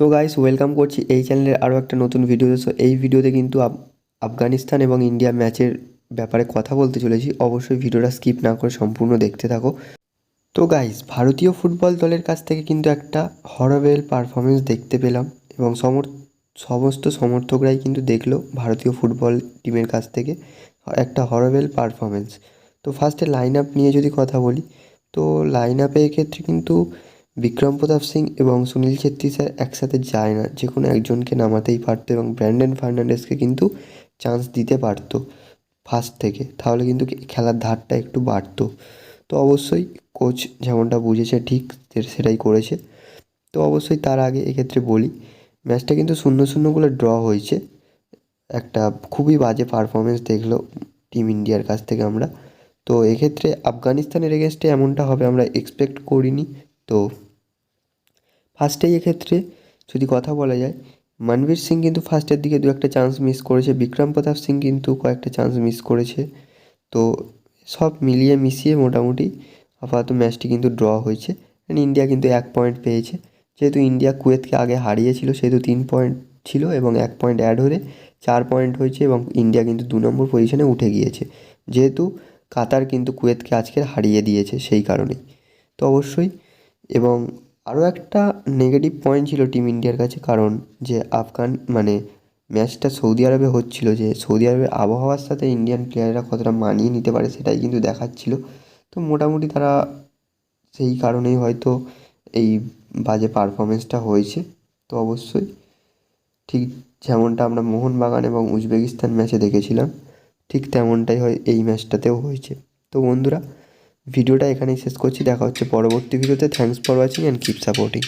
তো guys welcome করছি এই চ্যানেলের আরও একটা নতুন ভিডিও সো এই ভিডিওতে কিন্তু আফ- আফগানিস্তান এবং ইন্ডিয়া ম্যাচের ব্যাপারে কথা বলতে চলেছি। অবশ্যই ভিডিওটা স্কিপ না করে সম্পূর্ণ দেখতে থাকো। তো গাইস ভারতীয় ফুটবল দলের কাছ থেকে কিন্তু একটা হরবেল পারফরমেন্স দেখতে পেলাম এবং সমর সমস্ত সমর্থকরাই কিন্তু দেখল ভারতীয় ফুটবল টিমের কাছ থেকে একটা হরবেল পারফরমেন্স তো ফার্স্টে লাইন আপ নিয়ে যদি কথা বলি, তো লাইন আপের ক্ষেত্রে কিন্তু বিক্রম প্রতাপ সিং এবং সুনীল ছেত্রী স্যার একসাথে যায় না। যে কোনো একজনকে নামাতেই পারতো এবং ব্র্যান্ডন ফার্নান্ডেসকে কিন্তু চান্স দিতে পারতো ফার্স্ট থেকে। তাহলে কিন্তু খেলার ধারটা একটু বাড়তো। তো অবশ্যই কোচ যেমনটা বুঝেছে ঠিক সেটাই করেছে। তো অবশ্যই তার আগে এক্ষেত্রে বলি ম্যাচটা কিন্তু শূন্য শূন্য করে ড্র হয়েছে। একটা খুবই বাজে পারফরমেন্স দেখল টিম ইন্ডিয়ার কাছ থেকে আমরা। তো এক্ষেত্রে আফগানিস্তানের এগেনস্টে এমনটা হবে আমরা এক্সপেক্ট করিনি। তো ফার্স্টেই এক্ষেত্রে যদি কথা বলা যায়, মনবীর সিং কিন্তু ফার্স্টের দিকে দু একটা চান্স মিস করেছে, বিক্রম প্রতাপ সিং কিন্তু কয়েকটা চান্স মিস করেছে। তো সব মিলিয়ে মিশিয়ে মোটামুটি আপাতত ম্যাচটি কিন্তু ড্র হয়েছে। And ইন্ডিয়া কিন্তু এক পয়েন্ট পেয়েছে। যেহেতু ইন্ডিয়া কুয়েতকে আগে হারিয়েছিল, সেহেতু তিন পয়েন্ট ছিল এবং এক পয়েন্ট অ্যাড হলে চার পয়েন্ট হয়েছে এবং ইন্ডিয়া কিন্তু দু নম্বর পজিশনে উঠে গিয়েছে। যেহেতু কাতার কিন্তু কুয়েতকে আজকে হারিয়ে দিয়েছে সেই কারণেই। তো অবশ্যই এবং আরও একটা নেগেটিভ পয়েন্ট ছিল টিম ইন্ডিয়ার কাছে কারণ যে আফগান মানে ম্যাচটা সৌদি আরবে হচ্ছিল যে সৌদি আরবের আবহাওয়ার সাথে ইন্ডিয়ান প্লেয়াররা কতটা মানিয়ে নিতে পারে সেটাই কিন্তু দেখাচ্ছিল। তো মোটামুটি তারা সেই কারণেই হয়তো এই বাজে পারফরমেন্সটা হয়েছে। তো অবশ্যই ঠিক যেমনটা আমরা মোহনবাগান এবং উজবেকিস্তান ম্যাচে দেখেছিলাম, ঠিক তেমনটাই হয় এই ম্যাচটাতেও হয়েছে। তো বন্ধুরা ভিডিওটা এখানেই শেষ করছি। দেখা হচ্ছে পরবর্তী ভিডিওতে। Thanks for watching and keep supporting